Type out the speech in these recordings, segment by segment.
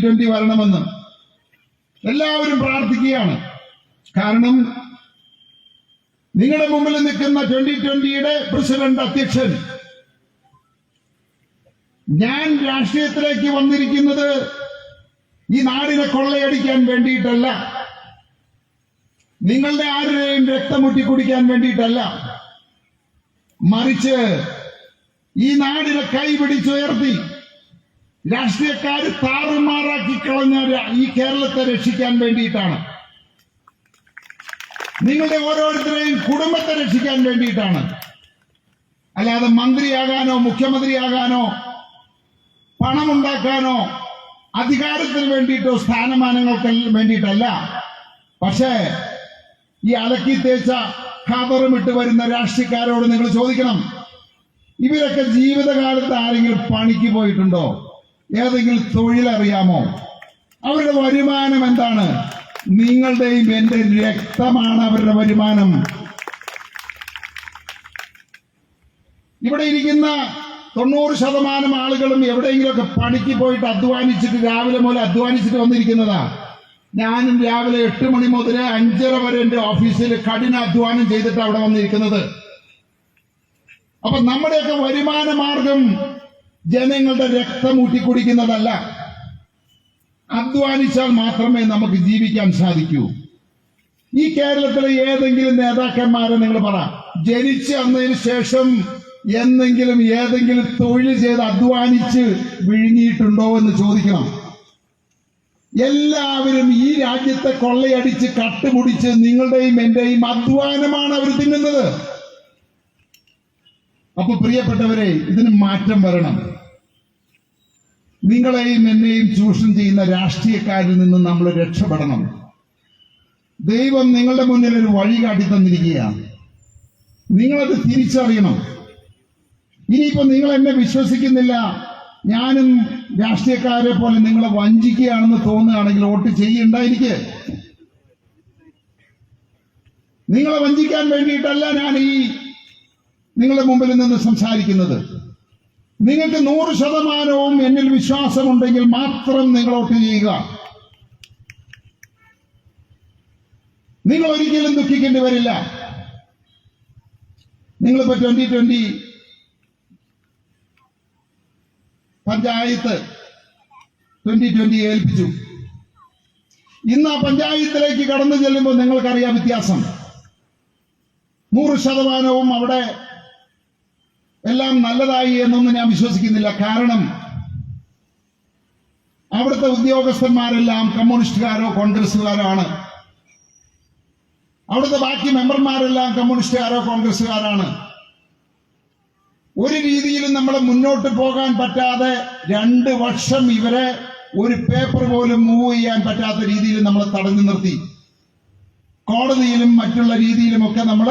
Twenty വരണമെന്ന് എല്ലാവരും പ്രാർത്ഥിക്കുകയാണ്. കാരണം നിങ്ങളുടെ മുമ്പിൽ നിൽക്കുന്ന ട്വന്റി ട്വന്റിയുടെ പ്രസിഡന്റ് അധ്യക്ഷൻ ഞാൻ രാഷ്ട്രീയത്തിലേക്ക് വന്നിരിക്കുന്നത് ഈ നാടിനെ കൊള്ളയടിക്കാൻ വേണ്ടിയിട്ടല്ല. നിങ്ങളുടെ ആരുടെയും രക്തമുറ്റി കുടിക്കാൻ വേണ്ടിയിട്ടല്ല. മറിച്ച് ഈ നാടിനെ കൈപിടിച്ചുയർത്തി രാഷ്ട്രീയക്കാർ താറുമാറാക്കി കളഞ്ഞ ഈ കേരളത്തെ രക്ഷിക്കാൻ വേണ്ടിയിട്ടാണ്. നിങ്ങളുടെ ഓരോരുത്തരെയും കുടുംബത്തെ രക്ഷിക്കാൻ വേണ്ടിയിട്ടാണ്. അല്ലാതെ മന്ത്രിയാകാനോ മുഖ്യമന്ത്രിയാകാനോ പണമുണ്ടാക്കാനോ അധികാരത്തിന് വേണ്ടിയിട്ടോ സ്ഥാനമാനങ്ങൾക്ക് വേണ്ടിയിട്ടല്ല. പക്ഷേ ഈ അലക്കി തേച്ച ഖബറും ഇട്ട് വരുന്ന രാഷ്ട്രീയക്കാരോട് നിങ്ങൾ ചോദിക്കണം ഇവരൊക്കെ ജീവിതകാലത്ത് ആരെങ്കിലും പണിക്ക് പോയിട്ടുണ്ടോ? ഏതെങ്കിലും തൊഴിലറിയാമോ? അവരുടെ വരുമാനം എന്താണ്? നിങ്ങളുടെയും എന്റെ രക്തമാണ് അവരുടെ വരുമാനം. ഇവിടെ ഇരിക്കുന്ന തൊണ്ണൂറ് ശതമാനം ആളുകളും എവിടെയെങ്കിലുമൊക്കെ പണിക്ക് പോയിട്ട് അധ്വാനിച്ചിട്ട് രാവിലെ മുതൽ അധ്വാനിച്ചിട്ട് വന്നിരിക്കുന്നതാ. ഞാനും രാവിലെ എട്ട് മണി മുതൽ അഞ്ചര വരെ എന്റെ ഓഫീസിൽ കഠിന അധ്വാനം ചെയ്തിട്ട് അവിടെ വന്നിരിക്കുന്നത്. അപ്പൊ നമ്മുടെയൊക്കെ വരുമാന മാർഗം ജനങ്ങളുടെ രക്തം ഊറ്റിക്കുടിക്കുന്നതല്ല അധ്വാനിച്ചാൽ മാത്രമേ നമുക്ക് ജീവിക്കാൻ സാധിക്കൂ. ഈ കേരളത്തിലെ ഏതെങ്കിലും നേതാക്കന്മാരെ നിങ്ങൾ പറ. ജനിച്ച് വന്നതിന് ശേഷം എന്തെങ്കിലും ഏതെങ്കിലും തൊഴിൽ ചെയ്ത് അധ്വാനിച്ച് വിഴുങ്ങിയിട്ടുണ്ടോ എന്ന് ചോദിക്കണം. എല്ലാവരും ഈ രാജ്യത്തെ കൊള്ളയടിച്ച് കട്ടുമുടിച്ച് നിങ്ങളുടെയും എന്റെയും അധ്വാനമാണ് അവർ തിന്നുന്നത്. അപ്പൊ പ്രിയപ്പെട്ടവരെ ഇതിന് മാറ്റം വരണം. നിങ്ങളെയും എന്നെയും ചൂഷണം ചെയ്യുന്ന രാഷ്ട്രീയക്കാരിൽ നിന്ന് നമ്മൾ രക്ഷപ്പെടണം. ദൈവം നിങ്ങളുടെ മുന്നിൽ ഒരു വഴി കാട്ടി തന്നിരിക്കുകയാണ്. നിങ്ങളത് തിരിച്ചറിയണം. ഇനിയിപ്പോ നിങ്ങൾ എന്നെ വിശ്വസിക്കുന്നില്ല. ഞാനും രാഷ്ട്രീയക്കാരെ പോലെ നിങ്ങളെ വഞ്ചിക്കുകയാണെന്ന് തോന്നുകയാണെങ്കിൽ വോട്ട് ചെയ്യണ്ട എനിക്ക് നിങ്ങളെ വഞ്ചിക്കാൻ വേണ്ടിയിട്ടല്ല ഞാൻ ഈ നിങ്ങളുടെ മുമ്പിൽ നിന്ന് സംസാരിക്കുന്നത്. നിങ്ങൾക്ക് നൂറ് ശതമാനവും എന്നിൽ വിശ്വാസമുണ്ടെങ്കിൽ മാത്രം നിങ്ങൾ വോട്ട് ചെയ്യുക. നിങ്ങൾ ഒരിക്കലും ദുഃഖിക്കേണ്ടി വരില്ല. നിങ്ങളിപ്പോ twenty twenty panchayat twenty twenty ഏൽപ്പിച്ചു. ഇന്ന് ആ പഞ്ചായത്തിലേക്ക് കടന്നു ചെല്ലുമ്പോൾ നിങ്ങൾക്കറിയാം വ്യത്യാസം. നൂറ് ശതമാനവും അവിടെ എല്ലാം നല്ലതായി എന്നൊന്നും ഞാൻ വിശ്വസിക്കുന്നില്ല. കാരണം അവിടുത്തെ ഉദ്യോഗസ്ഥന്മാരെല്ലാം കമ്മ്യൂണിസ്റ്റുകാരോ കോൺഗ്രസ്സുകാരോ ആണ്. അവിടുത്തെ ബാക്കി മെമ്പർമാരെല്ലാം കമ്മ്യൂണിസ്റ്റുകാരോ കോൺഗ്രസ്സുകാരാണ്. ഒരു രീതിയിലും നമ്മൾ മുന്നോട്ട് പോകാൻ പറ്റാതെ രണ്ട് വർഷം ഇവരെ ഒരു പേപ്പർ പോലും മൂവ് ചെയ്യാൻ പറ്റാത്ത രീതിയിൽ നമ്മൾ തടഞ്ഞു നിർത്തി. കോടതിയിലും മറ്റുള്ള രീതിയിലുമൊക്കെ നമ്മൾ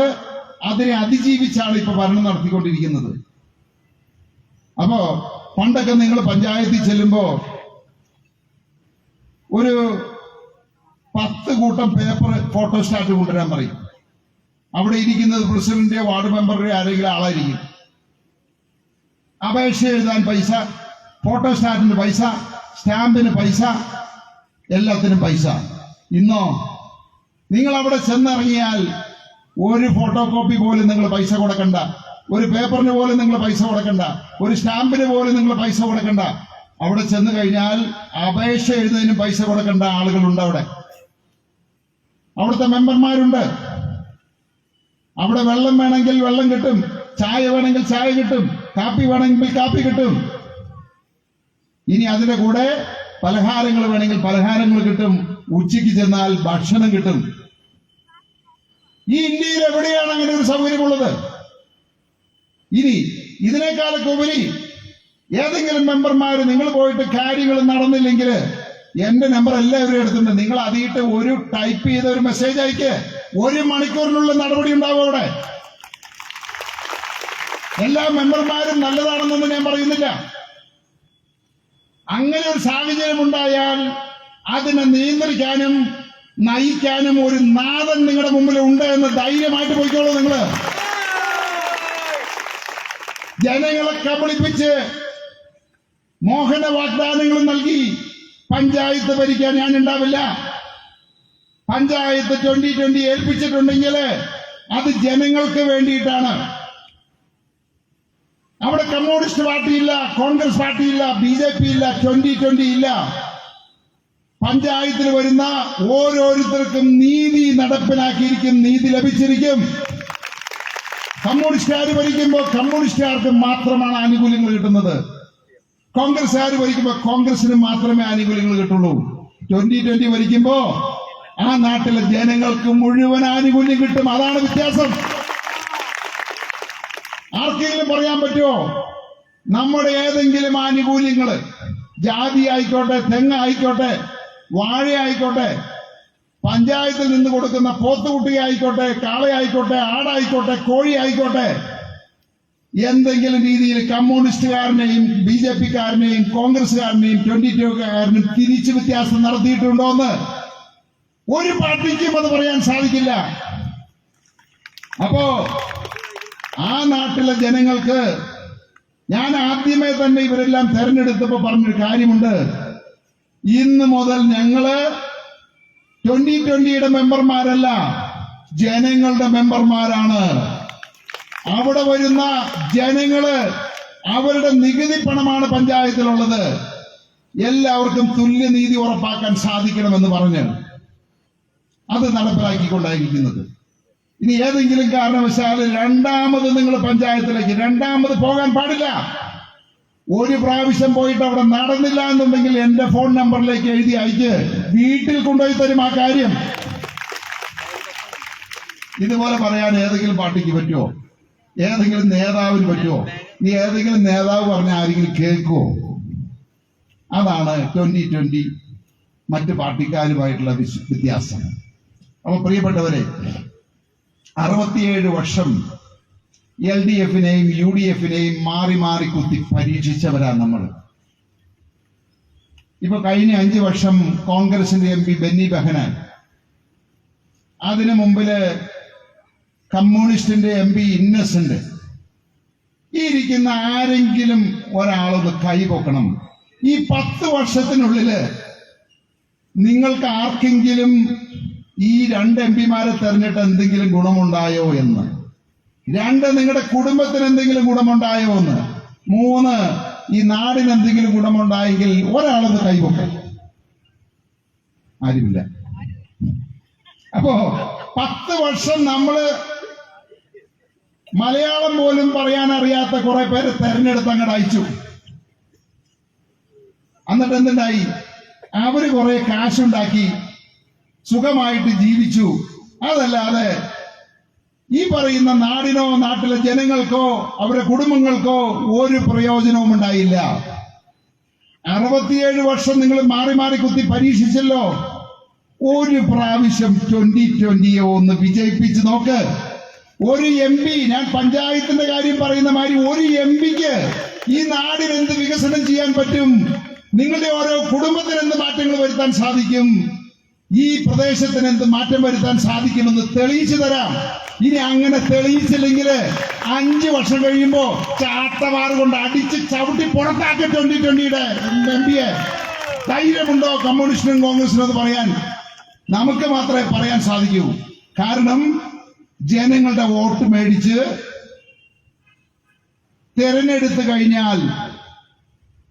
അതിനെ അതിജീവിച്ചാണ് ഇപ്പൊ ഭരണം നടത്തിക്കൊണ്ടിരിക്കുന്നത്. അപ്പോ പണ്ടൊക്കെ നിങ്ങൾ പഞ്ചായത്തിൽ ചെല്ലുമ്പോ ഒരു പത്ത് കൂട്ടം പേപ്പർ ഫോട്ടോസ്റ്റാറ്റ് കൊണ്ടുവരാൻ പറയും. അവിടെ ഇരിക്കുന്നത് പ്രസിഡന്റ് വാർഡ് മെമ്പറുടെ ആരെങ്കിലും ആളായിരിക്കും. അപേക്ഷ എഴുതാൻ പൈസ ഫോട്ടോസ്റ്റാറ്റിന് പൈസ സ്റ്റാമ്പിന് പൈസ എല്ലാത്തിനും പൈസ. ഇന്നോ നിങ്ങൾ അവിടെ ചെന്നിറങ്ങിയാൽ ഒരു ഫോട്ടോ കോപ്പി പോലും നിങ്ങൾ പൈസ കൊടുക്കണ്ട. ഒരു പേപ്പറിന് പോലും നിങ്ങൾ പൈസ കൊടുക്കണ്ട. ഒരു സ്റ്റാമ്പിന് പോലും നിങ്ങൾ പൈസ കൊടുക്കണ്ട. അവിടെ ചെന്ന് കഴിഞ്ഞാൽ അപേക്ഷ എഴുതുന്നതിനും പൈസ കൊടുക്കേണ്ട ആളുകളുണ്ട് അവിടെ. അവിടുത്തെ മെമ്പർമാരുണ്ട്. അവിടെ വെള്ളം വേണമെങ്കിൽ വെള്ളം കിട്ടും. ചായ വേണമെങ്കിൽ ചായ കിട്ടും. കാപ്പി വേണമെങ്കിൽ കാപ്പി കിട്ടും. ഇനി അതിന്റെ കൂടെ പലഹാരങ്ങൾ വേണമെങ്കിൽ പലഹാരങ്ങൾ കിട്ടും. ഉച്ചയ്ക്ക് ചെന്നാൽ ഭക്ഷണം കിട്ടും. ഈ ഇന്ത്യയിൽ എവിടെയാണ് അങ്ങനെ ഒരു സൗകര്യമുള്ളത്? ഇനി ഇതിനേക്കാളൊക്കെ ഉപരി ഏതെങ്കിലും മെമ്പർമാർ നിങ്ങൾ പോയിട്ട് കാര്യങ്ങൾ നടന്നില്ലെങ്കിൽ എന്റെ നമ്പർ എല്ലാവരും എടുത്തിട്ടുണ്ട്. നിങ്ങൾ അതിയിട്ട് ഒരു ടൈപ്പ് ചെയ്ത ഒരു മെസ്സേജ് അയക്ക്. ഒരു മണിക്കൂറിനുള്ള നടപടി ഉണ്ടാവും അവിടെ. എല്ലാ മെമ്പർമാരും നല്ലതാണെന്നൊന്നും ഞാൻ പറയുന്നില്ല. അങ്ങനെ ഒരു സാഹചര്യം ഉണ്ടായാൽ അതിനെ നിയന്ത്രിക്കാനും നയിക്കാനും ഒരു നാഥൻ നിങ്ങളുടെ മുമ്പിൽ ഉണ്ട് എന്ന് ധൈര്യമായിട്ട് പോയിക്കോളൂ നിങ്ങൾ. ജനങ്ങളെ കബളിപ്പിച്ച് മോഹന വാഗ്ദാനങ്ങൾ നൽകി പഞ്ചായത്ത് ഭരിക്കാൻ ഞാൻ ഉണ്ടാവില്ല. പഞ്ചായത്ത് ട്വന്റി ട്വന്റി ഏൽപ്പിച്ചിട്ടുണ്ടെങ്കിൽ അത് ജനങ്ങൾക്ക് വേണ്ടിയിട്ടാണ്. അവിടെ കമ്മ്യൂണിസ്റ്റ് പാർട്ടി ഇല്ല കോൺഗ്രസ് പാർട്ടി ഇല്ല ബി ജെ പി ഇല്ല ട്വന്റി ട്വന്റി ഇല്ല. പഞ്ചായത്തിൽ വരുന്ന ഓരോരുത്തർക്കും നീതി നടപ്പിലാക്കിയിരിക്കും നീതി ലഭിച്ചിരിക്കും. കമ്മ്യൂണിസ്റ്റുകാർ ഭരിക്കുമ്പോൾ കമ്മ്യൂണിസ്റ്റുകാർക്ക് മാത്രമാണ് ആനുകൂല്യങ്ങൾ കിട്ടുന്നത്. കോൺഗ്രസ്സുകാർ ഭരിക്കുമ്പോൾ കോൺഗ്രസിന് മാത്രമേ ആനുകൂല്യങ്ങൾ കിട്ടുള്ളൂ. ട്വന്റി ട്വന്റി ഭരിക്കുമ്പോ ആ നാട്ടിലെ ജനങ്ങൾക്ക് മുഴുവൻ ആനുകൂല്യം കിട്ടും. അതാണ് വ്യത്യാസം. ആർക്കെങ്കിലും പറയാൻ പറ്റുമോ? നമ്മുടെ ഏതെങ്കിലും ആനുകൂല്യങ്ങൾ ജാതി ആയിക്കോട്ടെ തെങ്ങ് ആയിക്കോട്ടെ വാഴ ആയിക്കോട്ടെ പഞ്ചായത്തിൽ നിന്ന് കൊടുക്കുന്ന പോത്തുകുട്ടി ആയിക്കോട്ടെ കാളയായിക്കോട്ടെ ആടായിക്കോട്ടെ കോഴി ആയിക്കോട്ടെ എന്തെങ്കിലും രീതിയിൽ കമ്മ്യൂണിസ്റ്റുകാരനെയും ബി ജെ പിക്കാരനെയും കോൺഗ്രസ്സുകാരനെയും ട്വന്റി ടൂക്കാരനും തിരിച്ചു വ്യത്യാസം നടത്തിയിട്ടുണ്ടോന്ന് ഒരു പാർട്ടിക്കും അത് പറയാൻ സാധിക്കില്ല. അപ്പോ ആ നാട്ടിലെ ജനങ്ങൾക്ക് ഞാൻ ആദ്യമേ തന്നെ ഇവരെല്ലാം തെരഞ്ഞെടുത്തപ്പോ പറഞ്ഞൊരു കാര്യമുണ്ട്. ഇന്ന് മുതൽ ഞങ്ങൾ ട്വന്റി ട്വന്റിയുടെ മെമ്പർമാരല്ല ജനങ്ങളുടെ മെമ്പർമാരാണ്. അവിടെ വരുന്ന ജനങ്ങൾ അവരുടെ നികുതി പണമാണ് പഞ്ചായത്തിലുള്ളത്. എല്ലാവർക്കും തുല്യനീതി ഉറപ്പാക്കാൻ സാധിക്കണമെന്ന് പറഞ്ഞ് അത് നടപ്പിലാക്കിക്കൊണ്ടായിരിക്കുന്നത്. ഇനി ഏതെങ്കിലും കാരണവശാൽ രണ്ടാമത് നിങ്ങൾ പഞ്ചായത്തിലേക്ക് രണ്ടാമത് പോകാൻ പാടില്ല. ഒരു പ്രാവശ്യം പോയിട്ട് അവിടെ നടന്നില്ല എന്നുണ്ടെങ്കിൽ എന്റെ ഫോൺ നമ്പറിലേക്ക് എഴുതി അയച്ച് വീട്ടിൽ കൊണ്ടുപോയി തരും ആ കാര്യം. ഇതുപോലെ പറയാൻ ഏതെങ്കിലും പാർട്ടിക്ക് പറ്റുമോ? ഏതെങ്കിലും നേതാവിന് പറ്റുമോ? നീ ഏതെങ്കിലും നേതാവ് പറഞ്ഞ ആരെങ്കിലും കേൾക്കുമോ? അതാണ് ട്വന്റി ട്വന്റി മറ്റ് പാർട്ടിക്കാരുമായിട്ടുള്ള വ്യത്യാസം. അപ്പൊ പ്രിയപ്പെട്ടവരെ അറുപത്തിയേഴ് വർഷം എൽ ഡി എഫിനെയും യു ഡി എഫിനെയും മാറി മാറി കുത്തി പരീക്ഷിച്ചവരാ നമ്മൾ ഇപ്പൊ കഴിഞ്ഞ അഞ്ചു വർഷം കോൺഗ്രസിന്റെ എം പി ബെന്നി ബെഹനാൻ. അതിനു മുമ്പിൽ കമ്മ്യൂണിസ്റ്റിന്റെ എം പി ഇന്നസെന്റ്. ഈ ഇരിക്കുന്ന ആരെങ്കിലും ഒരാളൊന്ന് കൈപൊക്കണം ഈ പത്ത് വർഷത്തിനുള്ളിൽ നിങ്ങൾക്ക് ആർക്കെങ്കിലും ഈ രണ്ട് എം പിമാരെ തെരഞ്ഞിട്ട് എന്തെങ്കിലും ഗുണമുണ്ടായോ എന്ന്? രണ്ട് നിങ്ങളുടെ കുടുംബത്തിന് എന്തെങ്കിലും ഗുണമുണ്ടായോ എന്ന്? മൂന്ന് ഈ നാടിന് എന്തെങ്കിലും ഗുണമുണ്ടായെങ്കിൽ ഒരാളത് കൈവക്കും ആരുമില്ല. അപ്പോ പത്ത് വർഷം നമ്മൾ മലയാളം പോലും പറയാൻ അറിയാത്ത കുറെ പേര് തെരഞ്ഞെടുത്ത് അങ്ങോട്ട് അയച്ചു. എന്നിട്ട് എന്തുണ്ടായി? അവർ കുറെ കാശുണ്ടാക്കി സുഖമായിട്ട് ജീവിച്ചു. അതല്ലാതെ ഈ പറയുന്ന നാടിനോ നാട്ടിലെ ജനങ്ങൾക്കോ അവരുടെ കുടുംബങ്ങൾക്കോ ഒരു പ്രയോജനവും ഉണ്ടായില്ല. അറുപത്തിയേഴ് വർഷം നിങ്ങൾ മാറി മാറി കുത്തി പരീക്ഷിച്ചല്ലോ. ഒരു പ്രാവശ്യം ട്വന്റി ട്വന്റിയോ ഒന്ന് വിജയിപ്പിച്ച് നോക്ക്. ഒരു എം പി ഞാൻ പഞ്ചായത്തിന്റെ കാര്യം പറയുന്ന മാതിരി ഒരു എം പിക്ക് ഈ നാടിന് എന്ത് വികസനം ചെയ്യാൻ പറ്റും? നിങ്ങളുടെ ഓരോ കുടുംബത്തിന് എന്ത് മാറ്റങ്ങൾ വരുത്താൻ സാധിക്കും? ഈ പ്രദേശത്തിന് എന്ത് മാറ്റം വരുത്താൻ സാധിക്കുമെന്ന് തെളിയിച്ചു തരാം. ഇനി അങ്ങനെ തെളിയിച്ചില്ലെങ്കിൽ അഞ്ചു വർഷം കഴിയുമ്പോ ചാട്ടവാറ് കൊണ്ട് അടിച്ച് ചവിട്ടി പുറത്താക്കി ട്വന്റി ട്വന്റിയുടെ എം പിയെ. ധൈര്യമുണ്ടോ കമ്മ്യൂണിസ്റ്റിനും കോൺഗ്രസിനും എന്ന് പറയാൻ? നമുക്ക് മാത്രമേ പറയാൻ സാധിക്കൂ. കാരണം ജനങ്ങളുടെ വോട്ട് മേടിച്ച് തെരഞ്ഞെടുത്തു കഴിഞ്ഞാൽ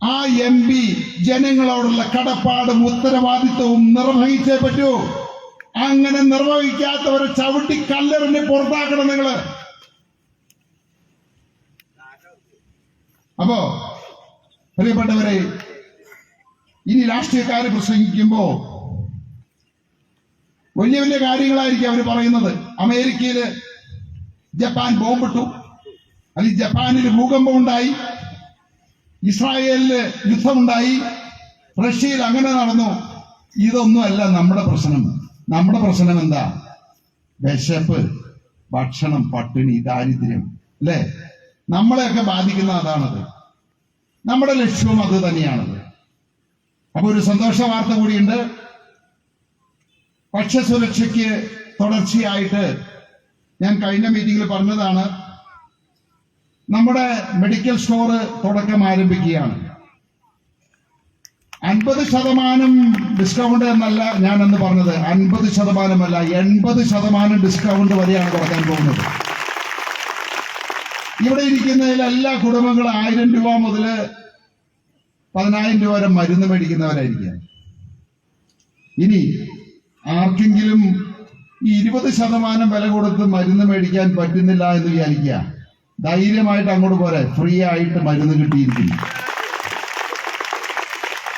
ആ എം പി ജനങ്ങളോടുള്ള കടപ്പാടും ഉത്തരവാദിത്വവും നിർവഹിച്ചേ പറ്റൂ. അങ്ങനെ നിർവഹിക്കാത്തവരെ ചവിട്ടി കല്ലെറിഞ്ഞ് പുറത്താക്കണം നിങ്ങൾ. അപ്പോ പ്രിയപ്പെട്ടവരെ ഇനി രാഷ്ട്രീയക്കാര് പ്രസംഗിക്കുമ്പോ വലിയ വലിയ കാര്യങ്ങളായിരിക്കും അവർ പറയുന്നത്. അമേരിക്കയിൽ ജപ്പാൻ ബോംബിട്ടു. അല്ലെങ്കിൽ ജപ്പാനിൽ ഭൂകമ്പം ഉണ്ടായി ഇസ്രായേലിൽ യുദ്ധമുണ്ടായി. റഷ്യയിൽ അങ്ങനെ നടന്നു. ഇതൊന്നുമല്ല നമ്മുടെ പ്രശ്നം. നമ്മുടെ പ്രശ്നം എന്താ? വിശപ്പ് ഭക്ഷണം പട്ടിണി ദാരിദ്ര്യം അല്ലേ? നമ്മളെയൊക്കെ ബാധിക്കുന്ന അതാണത്. നമ്മുടെ ലക്ഷ്യവും അത് തന്നെയാണത്. അപ്പൊ ഒരു സന്തോഷ വാർത്ത കൂടിയുണ്ട്. ഭക്ഷ്യസുരക്ഷയ്ക്ക് തുടർച്ചയായിട്ട് ഞാൻ കഴിഞ്ഞ മീറ്റിംഗിൽ പറഞ്ഞതാണ്. നമ്മുടെ മെഡിക്കൽ സ്റ്റോർ തുടക്കം ആരംഭിക്കുകയാണ്. അൻപത് ശതമാനം ഡിസ്കൗണ്ട് എന്നല്ല ഞാൻ എന്ന് പറഞ്ഞത്. അൻപത് ശതമാനമല്ല എൺപത് ശതമാനം ഡിസ്കൗണ്ട് വരെയാണ് കൊടുക്കാൻ പോകുന്നത്. ഇവിടെ ഇരിക്കുന്നതിൽ എല്ലാ കുടുംബങ്ങളും ആയിരം രൂപ മുതൽ പതിനായിരം രൂപ വരെ മരുന്ന് മേടിക്കുന്നവരായിരിക്കാം. ഇനി ആർക്കെങ്കിലും ഈ ഇരുപത് ശതമാനം വില കൊടുത്ത് മരുന്ന് മേടിക്കാൻ പറ്റുന്നില്ല എന്ന് വിചാരിക്കുക. ധൈര്യമായിട്ട് അങ്ങോട്ട് പോരെ. ഫ്രീ ആയിട്ട് മരുന്ന് കിട്ടിയിരിക്കുന്നു.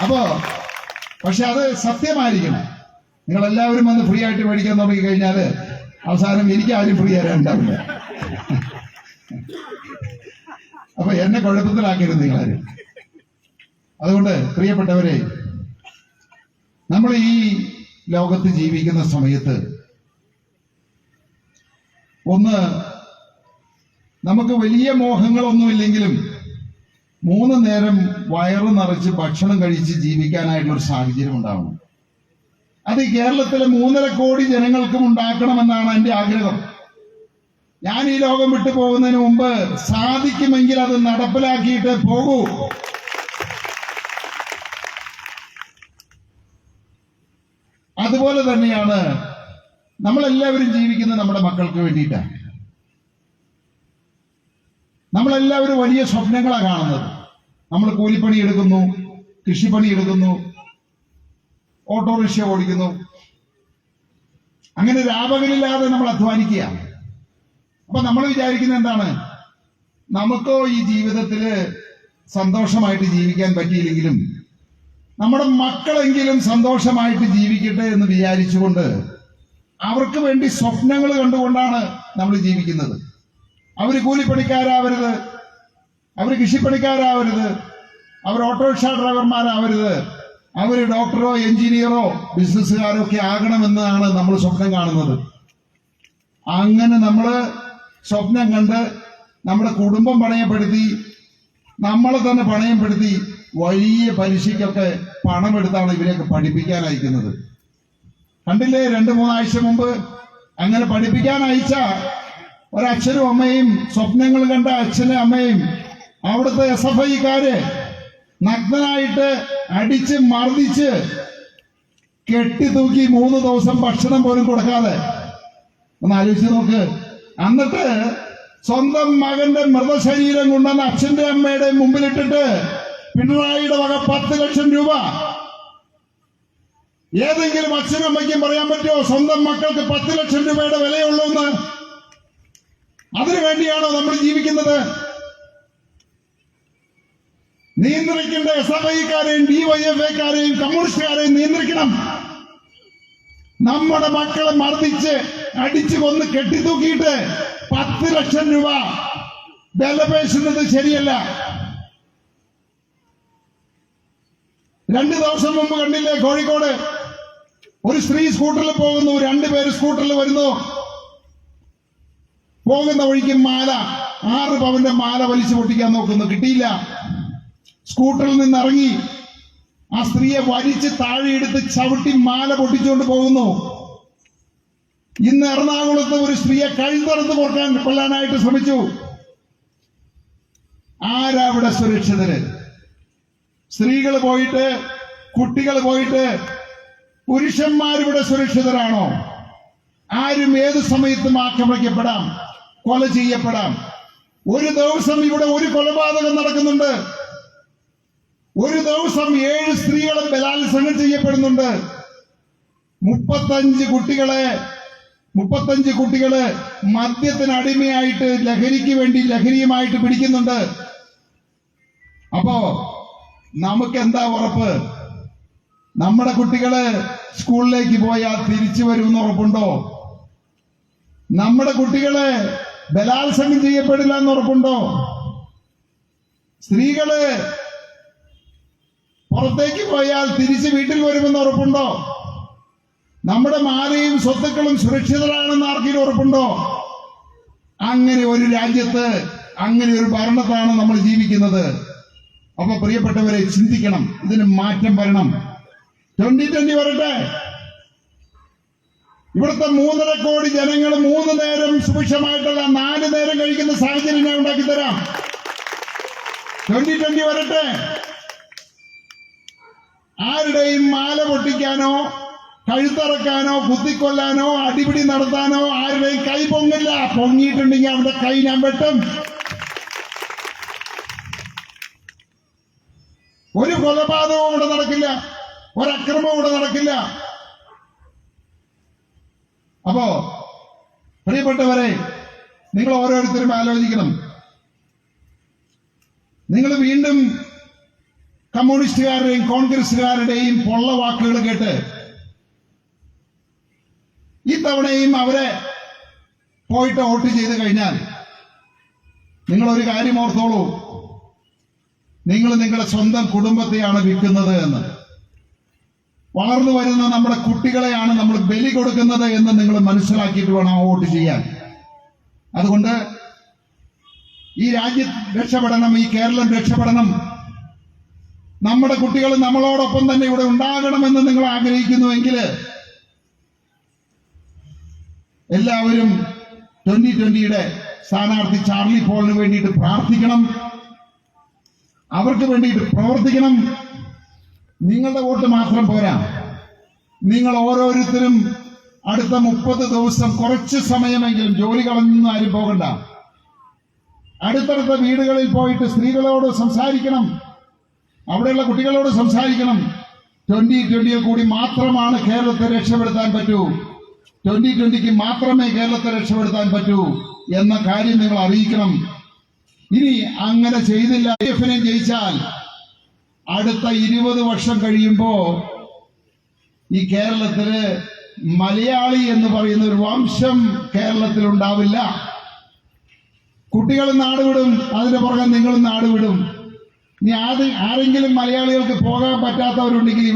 അപ്പോ പക്ഷെ അത് സത്യമായിരിക്കണം. നിങ്ങൾ എല്ലാവരും വന്ന് ഫ്രീ ആയിട്ട് മേടിക്കാൻ തുടങ്ങി കഴിഞ്ഞാൽ അവസാനം എനിക്ക് ആരും ഫ്രീ തരാൻ ഉണ്ടാവില്ല. അപ്പൊ എന്നെ കുഴപ്പത്തിലാക്കരുത് നിങ്ങളാരും. അതുകൊണ്ട് പ്രിയപ്പെട്ടവരെ നമ്മൾ ഈ ലോകത്ത് ജീവിക്കുന്ന സമയത്ത് ഒന്ന് നമുക്ക് വലിയ മോഹങ്ങളൊന്നുമില്ലെങ്കിലും മൂന്ന് നേരം വയറ് നിറച്ച് ഭക്ഷണം കഴിച്ച് ജീവിക്കാനായിട്ടുള്ള ഒരു സാഹചര്യം ഉണ്ടാവണം അത് കേരളത്തിലെ മൂന്നര കോടി ജനങ്ങൾക്കും ഉണ്ടാക്കണമെന്നാണ് എന്റെ ആഗ്രഹം. ഞാൻ ഈ ലോകം വിട്ടു പോകുന്നതിന് മുമ്പ് സാധിക്കുമെങ്കിൽ അത് നടപ്പിലാക്കിയിട്ട് പോകൂ. അതുപോലെ തന്നെയാണ് നമ്മളെല്ലാവരും ജീവിക്കുന്നത് നമ്മുടെ മക്കൾക്ക് വേണ്ടിയിട്ടാണ്. നമ്മളെല്ലാവരും വലിയ സ്വപ്നങ്ങളാണ് കാണുന്നത്. നമ്മൾ കൂലിപ്പണി എടുക്കുന്നു കൃഷിപ്പണി എടുക്കുന്നു ഓട്ടോറിക്ഷ ഓടിക്കുന്നു. അങ്ങനെ രാപകലില്ലാതെ നമ്മൾ അധ്വാനിക്കുക. അപ്പൊ നമ്മൾ വിചാരിക്കുന്നത് എന്താണ്? നമുക്കോ ഈ ജീവിതത്തിൽ സന്തോഷമായിട്ട് ജീവിക്കാൻ പറ്റിയില്ലെങ്കിലും നമ്മുടെ മക്കളെങ്കിലും സന്തോഷമായിട്ട് ജീവിക്കട്ടെ എന്ന് വിചാരിച്ചുകൊണ്ട് അവർക്ക് വേണ്ടി സ്വപ്നങ്ങൾ കണ്ടുകൊണ്ടാണ് നമ്മൾ ജീവിക്കുന്നത്. അവർ കൂലിപ്പണിക്കാരാവരുത്. അവർ കൃഷിപ്പണിക്കാരാവരുത്. അവർ ഓട്ടോറിക്ഷ ഡ്രൈവർമാരാവരുത്. അവർ ഡോക്ടറോ എഞ്ചിനീയറോ ബിസിനസ്സുകാരോ ഒക്കെ ആകണമെന്നാണ് നമ്മൾ സ്വപ്നം കാണുന്നത്. അങ്ങനെ നമ്മൾ സ്വപ്നം കണ്ട് നമ്മുടെ കുടുംബം പണയപ്പെടുത്തി നമ്മളെ തന്നെ പണയപ്പെടുത്തി വലിയ പലിശയ്ക്കൊക്കെ പണമെടുത്താണ് ഇവരെയൊക്കെ പഠിപ്പിക്കാൻ അയക്കുന്നത് കണ്ടില്ലേ രണ്ട് മൂന്നാഴ്ച മുമ്പ് അങ്ങനെ പഠിപ്പിക്കാൻ അയച്ച. ഒരച്ഛനും അമ്മയും സ്വപ്നങ്ങൾ കണ്ട അച്ഛനും അമ്മയും അവിടുത്തെ എസ് എഫ് ഐക്കാര് നഗ്നനായിട്ട് അടിച്ച് മർദ്ദിച്ച് കെട്ടി തൂക്കി മൂന്ന് ദിവസം ഭക്ഷണം പോലും കൊടുക്കാതെ. ഒന്ന് ആലോചിച്ച് നോക്ക്. എന്നിട്ട് സ്വന്തം മകന്റെ മൃതശരീരം കൊണ്ടുവന്ന് അച്ഛന്റെ അമ്മയുടെ മുമ്പിലിട്ടിട്ട് പിണറായിയുടെ വക പത്ത് ലക്ഷം രൂപ. ഏതെങ്കിലും അച്ഛനും അമ്മയ്ക്കും പറയാൻ പറ്റുമോ? സ്വന്തം മക്കൾക്ക് പത്ത് ലക്ഷം രൂപയുടെ വിലയുള്ളൂ എന്ന് അതിനു വേണ്ടിയാണോ നമ്മൾ ജീവിക്കുന്നത്? നിയന്ത്രിക്കേണ്ട എസ് എഫ് ഐക്കാരെയും ഡിവൈഎഫ്ഐക്കാരെയും കമ്മ്യൂണിസ്റ്റുകാരെയും നിയന്ത്രിക്കണം. നമ്മുടെ മക്കളെ മർദ്ദിച്ച് അടിച്ചു കൊന്ന് കെട്ടിത്തൂക്കിയിട്ട് പത്ത് ലക്ഷം രൂപ വില പേശുന്നത് ശരിയല്ല. രണ്ടു ദിവസം മുമ്പ് കണ്ടില്ലേ കോഴിക്കോട്? ഒരു സ്ത്രീ സ്കൂട്ടറിൽ പോകുന്നു രണ്ടുപേര് സ്കൂട്ടറിൽ വരുന്നു. പോകുന്ന വഴിക്ക് മാല. ആറ് പവന്റെ മാല വലിച്ചു പൊട്ടിക്കാൻ നോക്കുന്നു. കിട്ടിയില്ല. സ്കൂട്ടറിൽ നിന്ന് ഇറങ്ങി ആ സ്ത്രീയെ വലിച്ച് താഴെയെടുത്ത് ചവിട്ടി മാല പൊട്ടിച്ചുകൊണ്ട് പോകുന്നു. ഇന്ന് എറണാകുളത്ത് ഒരു സ്ത്രീയെ കഴുത്തറുത്ത് കൊല്ലാൻ കൊല്ലാനായിട്ട് ശ്രമിച്ചു. ആരാവിടെ സുരക്ഷിതര്? സ്ത്രീകൾ പോയിട്ട് കുട്ടികൾ പോയിട്ട് പുരുഷന്മാരിവിടെ സുരക്ഷിതരാണോ? ആരും ഏത് സമയത്തും ആക്രമിക്കപ്പെടാം. കൊല ചെയ്യപ്പെടാം. ഒരു ദിവസം ഇവിടെ ഒരു കൊലപാതകം നടക്കുന്നുണ്ട്. ഒരു ദിവസം ഏഴ് സ്ത്രീകളെ ബലാത്സംഗം ചെയ്യപ്പെടുന്നുണ്ട്. മുപ്പത്തഞ്ച് കുട്ടികളെ മുപ്പത്തഞ്ച് കുട്ടികൾ മദ്യത്തിന് അടിമയായിട്ട് ലഹരിക്ക് വേണ്ടി ലഹരിയുമായിട്ട് പിടിക്കുന്നുണ്ട്. അപ്പോ നമുക്ക് എന്താ ഉറപ്പ്? നമ്മുടെ കുട്ടികൾ സ്കൂളിലേക്ക് പോയാൽ തിരിച്ചു വരുമെന്ന് ഉറപ്പുണ്ടോ? നമ്മുടെ കുട്ടികളെ ബലാത്സംഗം ചെയ്യപ്പെടില്ല എന്ന് ഉറപ്പുണ്ടോ? സ്ത്രീകൾ പുറത്തേക്ക് പോയാൽ തിരിച്ച് വീട്ടിൽ വരുമെന്ന് ഉറപ്പുണ്ടോ? നമ്മുടെ മാലയും സ്വത്തുക്കളും സുരക്ഷിതരാണെന്ന് ആർക്കെങ്കിലും ഉറപ്പുണ്ടോ? അങ്ങനെ ഒരു രാജ്യത്ത് അങ്ങനെ ഒരു ഭരണത്താണ് നമ്മൾ ജീവിക്കുന്നത്. അപ്പൊ പ്രിയപ്പെട്ടവരെ ചിന്തിക്കണം. ഇതിന് മാറ്റം വരണം. ട്വന്റി ട്വന്റി വരട്ടെ. ഇവിടുത്തെ മൂന്നര കോടി ജനങ്ങൾ മൂന്ന് നേരം സുഭിക്ഷമായിട്ടല്ല നാല് നേരം കഴിക്കുന്ന സാഹചര്യം ഞാൻ ഉണ്ടാക്കി തരാം. ട്വന്റി ട്വന്റി വരട്ടെ. ആരുടെയും മാല പൊട്ടിക്കാനോ കഴുത്തറക്കാനോ കുത്തിക്കൊല്ലാനോ അടിപിടി നടത്താനോ ആരുടെയും കൈ പൊങ്ങില്ല. പൊങ്ങിയിട്ടുണ്ടെങ്കിൽ അവന്റെ കൈ ഞാൻ വെട്ടും. ഒരു കൊലപാതകവും ഇവിടെ നടക്കില്ല. ഒരക്രമവും ഇവിടെ നടക്കില്ല. അപ്പോ പ്രിയപ്പെട്ടവരെ നിങ്ങൾ ഓരോരുത്തരും ആലോചിക്കണം. നിങ്ങൾ വീണ്ടും കമ്മ്യൂണിസ്റ്റുകാരുടെയും കോൺഗ്രസുകാരുടെയും പൊള്ള വാക്കുകൾ കേട്ട് ഈ തവണയും അവരെ പോയിട്ട് വോട്ട് ചെയ്ത് കഴിഞ്ഞാൽ നിങ്ങൾ ഒരു കാര്യം ഓർത്തോളൂ. നിങ്ങൾ നിങ്ങളുടെ സ്വന്തം കുടുംബത്തെയാണ് വിൽക്കുന്നത് എന്ന്. വളർന്നു വരുന്ന നമ്മുടെ കുട്ടികളെയാണ് നമ്മൾ ബലി കൊടുക്കുന്നത് എന്ന് നിങ്ങൾ മനസ്സിലാക്കിയിട്ട് വേണം വോട്ട് ചെയ്യാൻ. അതുകൊണ്ട് ഈ രാജ്യം രക്ഷപ്പെടണം ഈ കേരളം രക്ഷപ്പെടണം. നമ്മുടെ കുട്ടികൾ നമ്മളോടൊപ്പം തന്നെ ഇവിടെ ഉണ്ടാകണമെന്ന് നിങ്ങൾ ആഗ്രഹിക്കുന്നുവെങ്കിൽ എല്ലാവരും ട്വന്റി ട്വന്റിയുടെ സ്ഥാനാർത്ഥി ചാർലി പോളിന് വേണ്ടിയിട്ട് പ്രാർത്ഥിക്കണം. അവർക്ക് വേണ്ടിയിട്ട് പ്രവർത്തിക്കണം. നിങ്ങളുടെ വോട്ട് മാത്രം പോരാ. നിങ്ങൾ ഓരോരുത്തരും അടുത്ത മുപ്പത് ദിവസം കുറച്ച് സമയമെങ്കിലും ജോലി കളഞ്ഞൊന്നും ആരും പോകണ്ട. അടുത്തടുത്ത വീടുകളിൽ പോയിട്ട് സ്ത്രീകളോട് സംസാരിക്കണം. അവിടെയുള്ള കുട്ടികളോട് സംസാരിക്കണം. ട്വന്റി ട്വന്റിയിൽ കൂടി മാത്രമാണ് കേരളത്തെ രക്ഷപ്പെടുത്താൻ പറ്റൂ. ട്വന്റി ട്വന്റിക്ക് മാത്രമേ കേരളത്തെ രക്ഷപ്പെടുത്താൻ പറ്റൂ എന്ന കാര്യം നിങ്ങൾ അറിയിക്കണം. ഇനി അങ്ങനെ ചെയ്തില്ല. എഫിനെ ജയിച്ചാൽ അടുത്ത ഇരുപത് വർഷം കഴിയുമ്പോ ഈ കേരളത്തിൽ മലയാളി എന്ന് പറയുന്ന ഒരു വംശം കേരളത്തിൽ ഉണ്ടാവില്ല കുട്ടികൾ നാടുവിടും അതിന്റെ പുറകെ നിങ്ങളും നാടുവിടും. ഇനി ആരെങ്കിലും മലയാളികൾക്ക് പോകാൻ പറ്റാത്തവരുണ്ടെങ്കിൽ